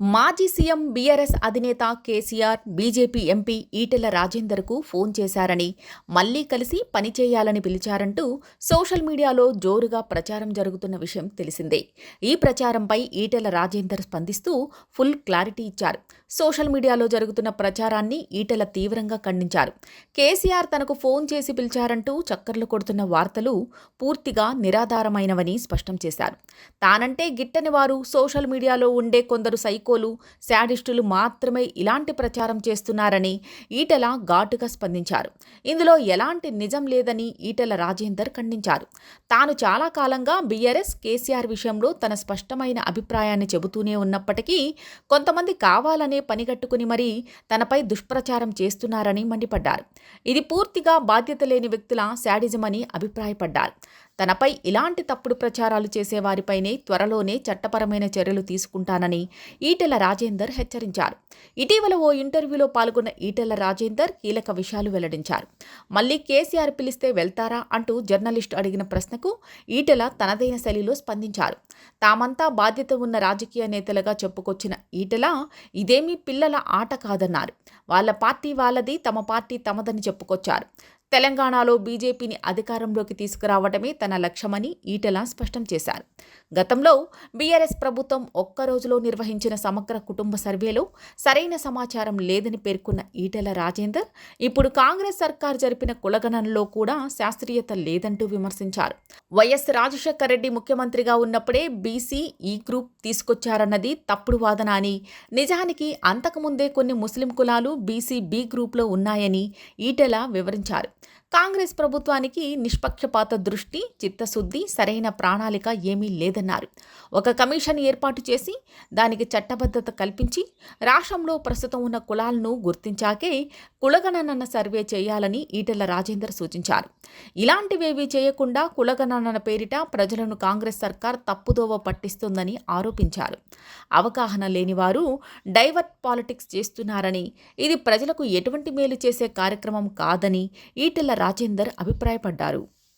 మాజీ CM BRS అధినేత KCR BJP MP Etela రాజేందర్కు ఫోన్ చేశారని మళ్ళీ కలిసి పనిచేయాలని పిలిచారంటూ సోషల్ మీడియాలో జోరుగా ప్రచారం జరుగుతున్న విషయం తెలిసిందే. ఈ ప్రచారంపై ఈటెల రాజేందర్ స్పందిస్తూ ఫుల్ క్లారిటీ ఇచ్చారు. సోషల్ మీడియాలో జరుగుతున్న ప్రచారాన్ని ఈటెల తీవ్రంగా ఖండించారు. కేసీఆర్ తనకు ఫోన్ చేసి పిలిచారంటూ చక్కర్లు కొడుతున్న వార్తలు పూర్తిగా నిరాధారమైనవని స్పష్టం చేశారు. తానంటే గిట్టని వారు సోషల్ మీడియాలో ఉండే కొందరు సైకోలు శాడిస్టులు మాత్రమే ఇలాంటి ప్రచారం చేస్తున్నారని ఈటెల ఘాటుగా స్పందించారు. ఇందులో ఎలాంటి నిజం లేదని ఈటెల రాజేందర్ ఖండించారు. తాను చాలా కాలంగా బీఆర్ఎస్ కేసీఆర్ విషయంలో తన స్పష్టమైన అభిప్రాయాన్ని చెబుతూనే ఉన్నప్పటికీ కొంతమంది కావాలనే పనిగట్టుకుని మరీ తనపై దుష్ప్రచారం చేస్తున్నారని మండిపడ్డారు. ఇది పూర్తిగా బాధ్యత లేని వ్యక్తుల శాడిజమని అభిప్రాయపడ్డారు. తనపై ఇలాంటి తప్పుడు ప్రచారాలు చేసే వారిపైనే త్వరలోనే చట్టపరమైన చర్యలు తీసుకుంటానని ఈటెల రాజేందర్ హెచ్చరించారు. ఇటీవల ఓ ఇంటర్వ్యూలో పాల్గొన్న ఈటెల రాజేందర్ కీలక విషయాలు వెల్లడించారు. మళ్ళీ కేసీఆర్ పిలిస్తే వెళ్తారా అంటూ జర్నలిస్టు అడిగిన ప్రశ్నకు ఈటెల తనదైన శైలిలో స్పందించారు. తామంతా బాధ్యత ఉన్న రాజకీయ నేతలుగా చెప్పుకొచ్చిన ఈటెల ఇదేమీ పిల్లల ఆట కాదన్నారు. వాళ్ళ పార్టీ వాళ్ళది తమ పార్టీ తమదని చెప్పుకొచ్చారు. తెలంగాణలో బీజేపీని అధికారంలోకి తీసుకురావడమే తన లక్ష్యమని ఈటెల స్పష్టం చేశారు. గతంలో బీఆర్ఎస్ ప్రభుత్వం ఒక్క రోజులో నిర్వహించిన సమగ్ర కుటుంబ సర్వేలో సరైన సమాచారం లేదని పేర్కొన్న ఈటెల రాజేందర్ ఇప్పుడు కాంగ్రెస్ సర్కార్ జరిపిన కులగణనలో కూడా శాస్త్రీయత లేదంటూ విమర్శించారు. వైఎస్ రాజశేఖర రెడ్డి ముఖ్యమంత్రిగా ఉన్నప్పుడే బీసీ ఈ గ్రూప్ తీసుకొచ్చారన్నది తప్పుడు వాదన అని నిజానికి అంతకుముందే కొన్ని ముస్లిం కులాలు బీసీ బి గ్రూప్లో ఉన్నాయని ఈటెల వివరించారు. కాంగ్రెస్ ప్రభుత్వానికి నిష్పక్షపాత దృష్టి చిత్తశుద్ధి సరైన ప్రణాళిక ఏమీ లేదన్నారు. ఒక కమిషన్ ఏర్పాటు చేసి దానికి చట్టబద్ధత కల్పించి రాష్ట్రంలో ప్రస్తుతం ఉన్న కులాలను గుర్తించాకే కులగణన సర్వే చేయాలని ఈటెల రాజేందర్ సూచించారు. ఇలాంటివేవీ చేయకుండా కులగణన పేరిట ప్రజలను కాంగ్రెస్ సర్కార్ తప్పుదోవ పట్టిస్తుందని ఆరోపించారు. అవగాహన లేనివారు డైవర్ట్ పాలిటిక్స్ చేస్తున్నారని ఇది ప్రజలకు ఎటువంటి మేలు చేసే కార్యక్రమం కాదని ఈటెల రాజేందర్ అభిప్రాయపడ్డారు.